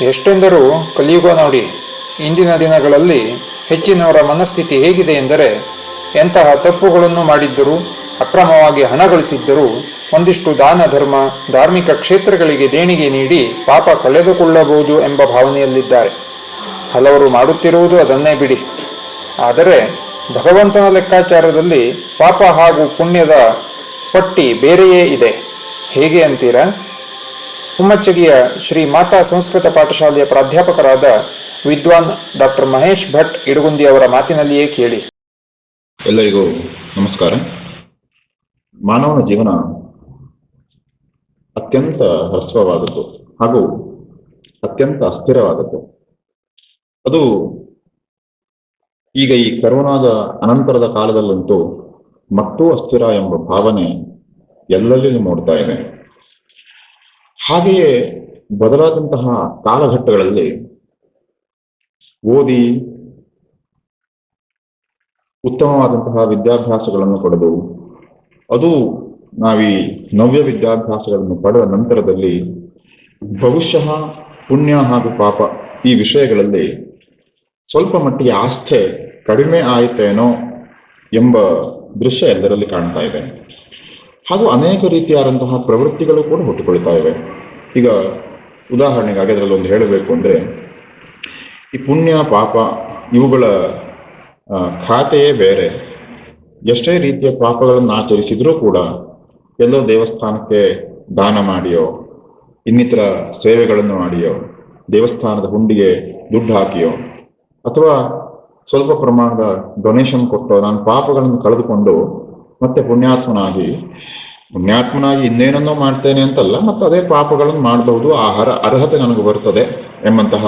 ಎಷ್ಟೆಂದರೂ ಕಲಿಯುಗ ನೋಡಿ, ಇಂದಿನ ದಿನಗಳಲ್ಲಿ ಹೆಚ್ಚಿನವರ ಮನಸ್ಥಿತಿ ಹೇಗಿದೆ ಎಂದರೆ, ಎಂತಹ ತಪ್ಪುಗಳನ್ನು ಮಾಡಿದ್ದರೂ, ಅಕ್ರಮವಾಗಿ ಹಣ ಗಳಿಸಿದ್ದರೂ, ಒಂದಿಷ್ಟು ದಾನ ಧರ್ಮ, ಧಾರ್ಮಿಕ ಕ್ಷೇತ್ರಗಳಿಗೆ ದೇಣಿಗೆ ನೀಡಿ ಪಾಪ ಕಳೆದುಕೊಳ್ಳಬಹುದು ಎಂಬ ಭಾವನೆಯಲ್ಲಿದ್ದಾರೆ. ಹಲವರು ಮಾಡುತ್ತಿರುವುದು ಅದನ್ನೇ ಬಿಡಿ. ಆದರೆ, ಭಗವಂತನ ಲೆಕ್ಕಾಚಾರದಲ್ಲಿ ಪಾಪ ಹಾಗೂ ಪುಣ್ಯದ ಪಟ್ಟಿ ಬೇರೆಯೇ ಇದೆ. ಹೇಗೆ ಅಂತೀರಾ? ಹುಮ್ಮಚ್ಚಗಿಯ ಶ್ರೀ ಮಾತಾ ಸಂಸ್ಕೃತ ಪಾಠಶಾಲೆಯ ಪ್ರಾಧ್ಯಾಪಕರಾದ ವಿದ್ವಾನ್ ಡಾಕ್ಟರ್ ಮಹೇಶ್ ಭಟ್ ಇಡಗುಂದಿ ಅವರ ಮಾತಿನಲ್ಲಿಯೇ ಕೇಳಿ. ಎಲ್ಲರಿಗೂ ನಮಸ್ಕಾರ. ಮಾನವನ ಜೀವನ ಅತ್ಯಂತ ಹ್ರಸ್ವವಾದದ್ದು ಹಾಗೂ ಅತ್ಯಂತ ಅಸ್ಥಿರವಾದದ್ದು. ಅದು ಈಗ ಈ ಕರೋನಾದ ಅನಂತರದ ಕಾಲದಲ್ಲಂತೂ ಮತ್ತೂ ಅಸ್ಥಿರ ಎಂಬ ಭಾವನೆ ಎಲ್ಲೆಲ್ಲಿ ಮೂಡ್ತಾ ಇದೆ? ಹಾಗೆಯೇ ಬದಲಾದಂತಹ ಕಾಲಘಟ್ಟಗಳಲ್ಲಿ ಓದಿ ಉತ್ತಮವಾದಂತಹ ವಿದ್ಯಾಭ್ಯಾಸಗಳನ್ನು ಪಡೆದು, ಅದು ನಾವೀ ನವ್ಯ ವಿದ್ಯಾಭ್ಯಾಸಗಳನ್ನು ಪಡೆದ ನಂತರದಲ್ಲಿ ಬಹುಶಃ ಪುಣ್ಯ ಹಾಗೂ ಪಾಪ ಈ ವಿಷಯಗಳಲ್ಲಿ ಸ್ವಲ್ಪ ಮಟ್ಟಿಗೆ ಆಸ್ಥೆ ಕಡಿಮೆ ಆಯಿತೇನೋ ಎಂಬ ದೃಶ್ಯ ಎಲ್ಲರಲ್ಲಿ ಕಾಣ್ತಾ ಇದೆ. ಹಾಗೂ ಅನೇಕ ರೀತಿಯಾದಂತಹ ಪ್ರವೃತ್ತಿಗಳು ಕೂಡ ಹುಟ್ಟುಕೊಳ್ತಾ ಇವೆ. ಈಗ ಉದಾಹರಣೆಗಾಗಿ ಅದರಲ್ಲಿ ಒಂದು ಹೇಳಬೇಕು ಅಂದ್ರೆ, ಈ ಪುಣ್ಯ, ಪಾಪ ಇವುಗಳ ಖಾತೆಯೇ ಬೇರೆ. ಎಷ್ಟೇ ರೀತಿಯ ಪಾಪಗಳನ್ನು ಆಚರಿಸಿದ್ರೂ ಕೂಡ ಎಲ್ಲೋ ದೇವಸ್ಥಾನಕ್ಕೆ ದಾನ ಮಾಡಿಯೋ, ಇನ್ನಿತರ ಸೇವೆಗಳನ್ನು ಮಾಡಿಯೋ, ದೇವಸ್ಥಾನದ ಹುಂಡಿಗೆ ದುಡ್ಡು ಹಾಕಿಯೋ, ಅಥವಾ ಸ್ವಲ್ಪ ಪ್ರಮಾಣದ ಡೊನೇಷನ್ ಕೊಟ್ಟೋ, ನಾನು ಪಾಪಗಳನ್ನು ಕಳೆದುಕೊಂಡು ಮತ್ತೆ ಪುಣ್ಯಾತ್ಮನಾಗಿ ಪುಣ್ಯಾತ್ಮನಾಗಿ ಇನ್ನೇನನ್ನೋ ಮಾಡ್ತೇನೆ ಅಂತಲ್ಲ, ಮತ್ತೆ ಅದೇ ಪಾಪಗಳನ್ನು ಮಾಡಬಹುದು, ಆಹಾರ ಹರ ಅರ್ಹತೆ ನನಗೆ ಬರ್ತದೆ ಎಂಬಂತಹ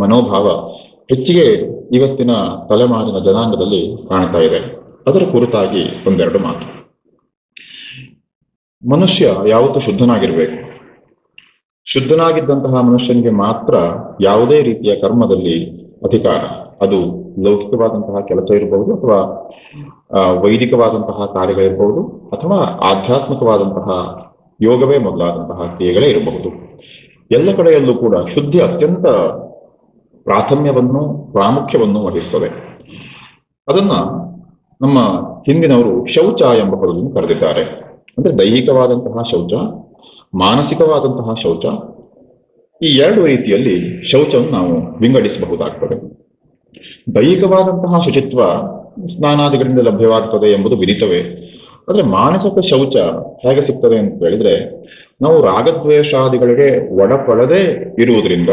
ಮನೋಭಾವ ಹೆಚ್ಚಿಗೆ ಇವತ್ತಿನ ತಲೆಮಾರಿನ ಜನಾಂಗದಲ್ಲಿ ಕಾಣ್ತಾ ಇದೆ. ಅದರ ಕುರಿತಾಗಿ ಒಂದೆರಡು ಮಾತು. ಮನುಷ್ಯ ಯಾವತ್ತೂ ಶುದ್ಧನಾಗಿರ್ಬೇಕು. ಶುದ್ಧನಾಗಿದ್ದಂತಹ ಮನುಷ್ಯನಿಗೆ ಮಾತ್ರ ಯಾವುದೇ ರೀತಿಯ ಕರ್ಮದಲ್ಲಿ ಅಧಿಕಾರ. ಅದು ಲೌಕಿಕವಾದಂತಹ ಕೆಲಸ ಇರಬಹುದು ಅಥವಾ ವೈದಿಕವಾದಂತಹ ಕಾರ್ಯಗಳಿರಬಹುದು ಅಥವಾ ಆಧ್ಯಾತ್ಮಿಕವಾದಂತಹ ಯೋಗವೇ ಮೊದಲಾದಂತಹ ಕ್ರಿಯೆಗಳೇ ಇರಬಹುದು. ಎಲ್ಲ ಕಡೆಯಲ್ಲೂ ಕೂಡ ಶುದ್ಧಿ ಅತ್ಯಂತ ಪ್ರಾಥಮ್ಯವನ್ನು, ಪ್ರಾಮುಖ್ಯವನ್ನು ವಹಿಸ್ತದೆ. ಅದನ್ನ ನಮ್ಮ ಹಿಂದಿನವರು ಶೌಚ ಎಂಬ ಪದವನ್ನು ಕರೆದಿದ್ದಾರೆ. ಅಂದ್ರೆ ದೈಹಿಕವಾದಂತಹ ಶೌಚ, ಮಾನಸಿಕವಾದಂತಹ ಶೌಚ ಈ ಎರಡು ರೀತಿಯಲ್ಲಿ ಶೌಚವನ್ನು ನಾವು ವಿಂಗಡಿಸಬಹುದಾಗ್ತದೆ. ದೈಹಿಕವಾದಂತಹ ಶುಚಿತ್ವ ಸ್ನಾನಾದಿಗಳಿಂದ ಲಭ್ಯವಾಗ್ತದೆ ಎಂಬುದು ವಿದಿತವೇ ಆದ್ರೆ ಮಾನಸಿಕ ಶೌಚ ಹೇಗೆ ಸಿಗ್ತದೆ ಅಂತ ಹೇಳಿದ್ರೆ, ನಾವು ರಾಗದ್ವೇಷಾದಿಗಳಿಗೆ ಒಡಪಡದೆ ಇರುವುದರಿಂದ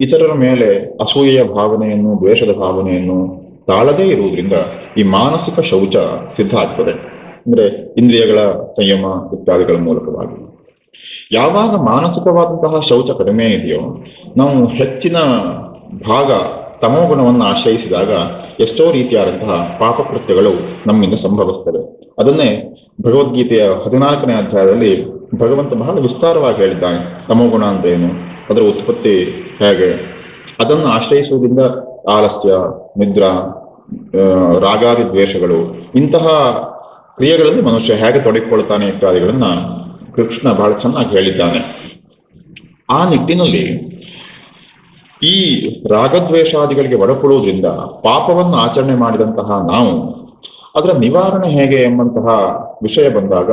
ಇತರರ ಮೇಲೆ ಅಸೂಯೆಯ ಭಾವನೆಯನ್ನು, ದ್ವೇಷದ ಭಾವನೆಯನ್ನು ತಾಳದೇ ಇರುವುದರಿಂದ ಈ ಮಾನಸಿಕ ಶೌಚ ಸಿದ್ಧ ಆಗ್ತದೆ. ಅಂದ್ರೆ ಇಂದ್ರಿಯಗಳ ಸಂಯಮ ಇತ್ಯಾದಿಗಳ ಮೂಲಕವಾಗಿ. ಯಾವಾಗ ಮಾನಸಿಕವಾದಂತಹ ಶೌಚ ಕಡಿಮೆ ಇದೆಯೋ, ನಾವು ಹೆಚ್ಚಿನ ಭಾಗ ತಮೋಗುಣವನ್ನು ಆಶ್ರಯಿಸಿದಾಗ ಎಷ್ಟೋ ರೀತಿಯಾದಂತಹ ಪಾಪಕೃತ್ಯಗಳು ನಮ್ಮಿಂದ ಸಂಭವಿಸ್ತವೆ. ಅದನ್ನೇ ಭಗವದ್ಗೀತೆಯ ಹದಿನಾಲ್ಕನೇ ಅಧ್ಯಾಯದಲ್ಲಿ ಭಗವಂತ ಬಹಳ ವಿಸ್ತಾರವಾಗಿ ಹೇಳಿದ್ದಾನೆ. ತಮೋಗುಣ ಅಂದ್ರೆ ಅದರ ಉತ್ಪತ್ತಿ ಹೇಗೆ? ಅದನ್ನು ಆಶ್ರಯಿಸುವುದರಿಂದ ಆಲಸ್ಯ, ನಿದ್ರಾ ರಾಗಾದಿ ದ್ವೇಷಗಳು ಇಂತಹ ಕ್ರಿಯೆಗಳಲ್ಲಿ ಮನುಷ್ಯ ಹೇಗೆ ತೊಡಗಿಕೊಳ್ತಾನೆ ಇತ್ಯಾದಿಗಳನ್ನ ಕೃಷ್ಣ ಬಹಳ ಚೆನ್ನಾಗಿ ಹೇಳಿದ್ದಾನೆ. ಆ ನಿಟ್ಟಿನಲ್ಲಿ ಈ ರಾಗದ್ವೇಷಾದಿಗಳಿಗೆ ಒಳಪಡುವುದರಿಂದ ಪಾಪವನ್ನು ಆಚರಣೆ ಮಾಡಿದಂತಹ ನಾವು, ಅದರ ನಿವಾರಣೆ ಹೇಗೆ ಎಂಬಂತಹ ವಿಷಯ ಬಂದಾಗ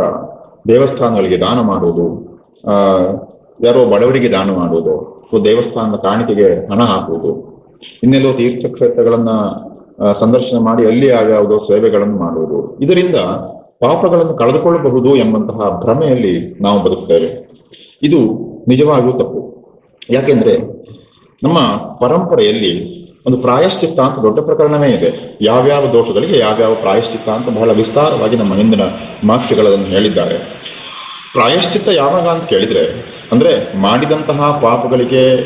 ದೇವಸ್ಥಾನಗಳಿಗೆ ದಾನ ಮಾಡುವುದು, ಆ, ಯಾರೋ ಬಡವರಿಗೆ ದಾನ ಮಾಡುವುದು ದೇವಸ್ಥಾನದ ಕಾಣಿಕೆಗೆ ಹಣ ಹಾಕುವುದು, ಇನ್ನೆಲ್ಲೋ ತೀರ್ಥಕ್ಷೇತ್ರಗಳನ್ನ ಸಂದರ್ಶನ ಮಾಡಿ ಅಲ್ಲಿ ಯಾವ್ಯಾವುದೋ ಸೇವೆಗಳನ್ನು ಮಾಡುವುದು, ಇದರಿಂದ ಪಾಪಗಳನ್ನು ಕಳೆದುಕೊಳ್ಳಬಹುದು ಎಂಬಂತಹ ಭ್ರಮೆಯಲ್ಲಿ ನಾವು ಬದುಕ್ತೇವೆ. ಇದು ನಿಜವಾಗಿಯೂ ತಪ್ಪು. ಯಾಕೆಂದ್ರೆ ನಮ್ಮ ಪರಂಪರೆಯಲ್ಲಿ ಒಂದು ಪ್ರಾಯಶ್ಚಿತ್ತ ಅಂತ ದೊಡ್ಡ ಪ್ರಕರಣವೇ ಇದೆ. ಯಾವ್ಯಾವ ದೋಷಗಳಿಗೆ ಯಾವ್ಯಾವ ಪ್ರಾಯಶ್ಚಿತ್ತ ಅಂತ ಬಹಳ ವಿಸ್ತಾರವಾಗಿ ನಮ್ಮ ಹಿಂದಿನ ಮಹರ್ಷಿಗಳನ್ನು ಹೇಳಿದ್ದಾರೆ. ಪ್ರಾಯಶ್ಚಿತ್ತ ಯಾವಾಗ ಅಂತ ಕೇಳಿದ್ರೆ, ಅಂದ್ರೆ ಮಾಡಿದಂತಹ ಪಾಪಗಳಿಗೆ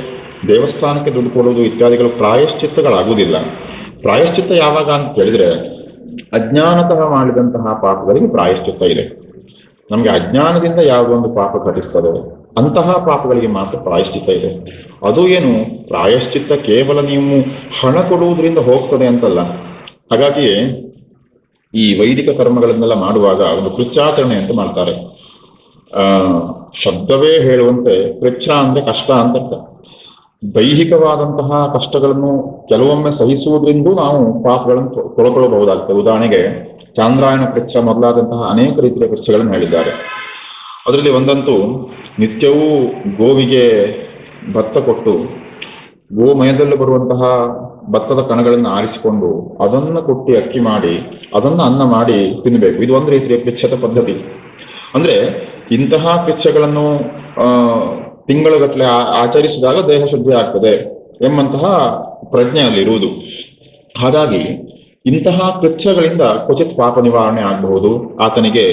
ದೇವಸ್ಥಾನಕ್ಕೆ ದುಡ್ಡು ಕೊಡುವುದು ಇತ್ಯಾದಿಗಳು ಪ್ರಾಯಶ್ಚಿತ್ತಗಳಾಗುವುದಿಲ್ಲ. ಪ್ರಾಯಶ್ಚಿತ್ತ ಯಾವಾಗ ಅಂತ ಕೇಳಿದ್ರೆ ಅಜ್ಞಾನತಃ ಮಾಡಿದಂತಹ ಪಾಪಗಳಿಗೆ ಪ್ರಾಯಶ್ಚಿತ್ತ ಇದೆ. ನಮಗೆ ಅಜ್ಞಾನದಿಂದ ಯಾವ ಒಂದು ಪಾಪ ಘಟಿಸ್ತದೆ. ಅಂತಹ ಪಾಪಗಳಿಗೆ ಮಾತ್ರ ಪ್ರಾಯಶ್ಚಿತ್ತ ಇದೆ. ಅದು ಏನು? ಪ್ರಾಯಶ್ಚಿತ್ತ ಕೇವಲ ನೀವು ಹಣ ಕೊಡುವುದರಿಂದ ಹೋಗ್ತದೆ ಅಂತಲ್ಲ. ಹಾಗಾಗಿಯೇ ಈ ವೈದಿಕ ಕರ್ಮಗಳನ್ನೆಲ್ಲ ಮಾಡುವಾಗ ಒಂದು ಕೃಚ್ಚಾಚರಣೆ ಅಂತ ಮಾಡ್ತಾರೆ. ಆ, ಶಬ್ದವೇ ಹೇಳುವಂತೆ ಕೃಚ್ಛ ಅಂದ್ರೆ ಕಷ್ಟ ಅಂತ ದೈಹಿಕವಾದಂತಹ ಕಷ್ಟಗಳನ್ನು ಕೆಲವೊಮ್ಮೆ ಸಹಿಸುವುದರಿಂದ ನಾವು ಪಾಪಗಳನ್ನು ತೊಳ್ಕೊಳ್ಳಬಹುದಾಗ್ತದೆ ಉದಾಹರಣೆಗೆ, ಚಾಂದ್ರಾಯಣ ಕೃಚ್ಛ ಮೊದಲಾದಂತಹ ಅನೇಕ ರೀತಿಯ ಕೃಚ್ಛಗಳನ್ನು ಹೇಳಿದ್ದಾರೆ. ಅದರಲ್ಲಿ ಒಂದಂತೂ, ನಿತ್ಯವೂ ಗೋವಿಗೆ ಭತ್ತ ಕೊಟ್ಟು, ಗೋಮಯದಲ್ಲಿ ಬರುವಂತಹ ಭತ್ತದ ಕಣಗಳನ್ನು ಆರಿಸಿಕೊಂಡು, ಅದನ್ನು ಕೊಟ್ಟಿ ಅಕ್ಕಿ ಮಾಡಿ, ಅದನ್ನು ಅನ್ನ ಮಾಡಿ ತಿನ್ನಬೇಕು ಇದು ಒಂದು ರೀತಿಯ ಕೃಚ್ಛದ ಪದ್ಧತಿ. ಅಂದ್ರೆ, ಇಂತಹ ಕೃಚ್ಛಗಳನ್ನು ತಿಂಗಳುಗಟ್ಟಲೆ ಆಚರಿಸಿದಾಗ ದೇಹ ಶುದ್ಧಿ ಆಗ್ತದೆ ಎಂಬಂತಹ ಪ್ರಜ್ಞೆ ಅಲ್ಲಿರುವುದು ಹಾಗಾಗಿ ಇಂತಹ ಕೃತ್ಯಗಳಿಂದ ಕ್ವಚಿತ್ ಪಾಪ ನಿವಾರಣೆ ಆಗಬಹುದು, ಆತನಿಗೆ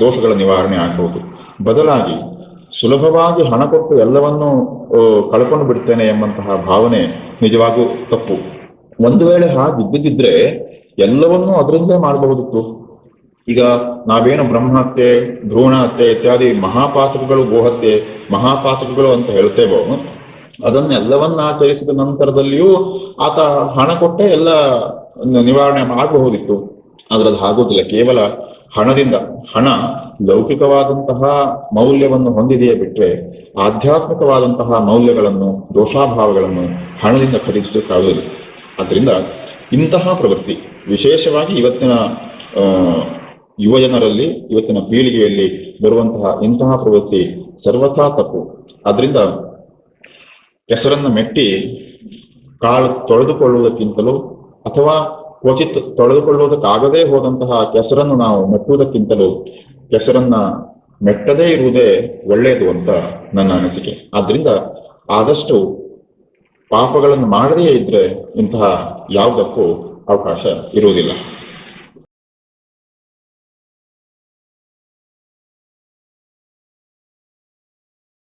ದೋಷಗಳ ನಿವಾರಣೆ ಆಗಬಹುದು. ಬದಲಾಗಿ ಸುಲಭವಾಗಿ ಹಣ ಕೊಟ್ಟು ಎಲ್ಲವನ್ನೂ ಕಳ್ಕೊಂಡು ಬಿಡ್ತೇನೆ ಎಂಬಂತಹ ಭಾವನೆ ನಿಜವಾಗೂ ತಪ್ಪು. ಒಂದು ವೇಳೆ ಹಾಗಿದ್ದಿದ್ರೆ ಎಲ್ಲವನ್ನೂ ಅದರಿಂದ ಮಾಡಬಹುದಿತ್ತು ಈಗ ನಾವೇನು ಬ್ರಹ್ಮಹತ್ಯೆ ಭ್ರೂಣ ಹತ್ಯೆ ಇತ್ಯಾದಿ ಮಹಾಪಾತಕಗಳು, ಗೋಹತ್ಯೆ, ಮಹಾಪಾತಕಗಳು ಅಂತ ಹೇಳ್ತೇವೋ, ಅದನ್ನೆಲ್ಲವನ್ನ ಆಚರಿಸಿದ ನಂತರದಲ್ಲಿಯೂ ಆತ ಹಣ ಕೊಟ್ಟೆ ಎಲ್ಲ ನಿವಾರಣೆ ಮಾಡಬಹುದಿತ್ತು ಆದ್ರೆ ಅದು ಆಗೋದಿಲ್ಲ ಕೇವಲ ಹಣದಿಂದ, ಹಣ ಲೌಕಿಕವಾದಂತಹ ಮೌಲ್ಯವನ್ನು ಹೊಂದಿದೆಯೇ ಬಿಟ್ರೆ ಆಧ್ಯಾತ್ಮಿಕವಾದಂತಹ ಮೌಲ್ಯಗಳನ್ನು, ದೋಷಾಭಾವಗಳನ್ನು ಹಣದಿಂದ ಖರೀದಿಸಲಿಕ್ಕಾಗುವುದಿಲ್ಲ ಆದ್ರಿಂದ ಇಂತಹ ಪ್ರವೃತ್ತಿ, ವಿಶೇಷವಾಗಿ ಇವತ್ತಿನ ಆ, ಯುವಜನರಲ್ಲಿ ಇವತ್ತಿನ ಪೀಳಿಗೆಯಲ್ಲಿ ಬರುವಂತಹ ಇಂತಹ ಪ್ರವೃತ್ತಿ ಸರ್ವಥಾ ತಪ್ಪು. ಆದ್ರಿಂದ ಕೆಸರನ್ನ ಮೆಟ್ಟಿ ಕಾಳು ತೊಳೆದುಕೊಳ್ಳುವುದಕ್ಕಿಂತಲೂ ಅಥವಾ ಕ್ವಚಿತ್ ತೊಳೆದುಕೊಳ್ಳುವುದಕ್ಕಾಗದೇ ಹೋದಂತಹ ಕೆಸರನ್ನು ನಾವು ಮೆಟ್ಟುವುದಕ್ಕಿಂತಲೂ ಕೆಸರನ್ನ ಮೆಟ್ಟದೇ ಇರುವುದೇ ಒಳ್ಳೆಯದು ಅಂತ ನನ್ನ ಅನಿಸಿಕೆ. ಆದ್ರಿಂದ ಆದಷ್ಟು ಪಾಪಗಳನ್ನು ಮಾಡದೇ ಇದ್ರೆ ಇಂತಹ ಯಾವುದಕ್ಕೂ ಅವಕಾಶ ಇರುವುದಿಲ್ಲ.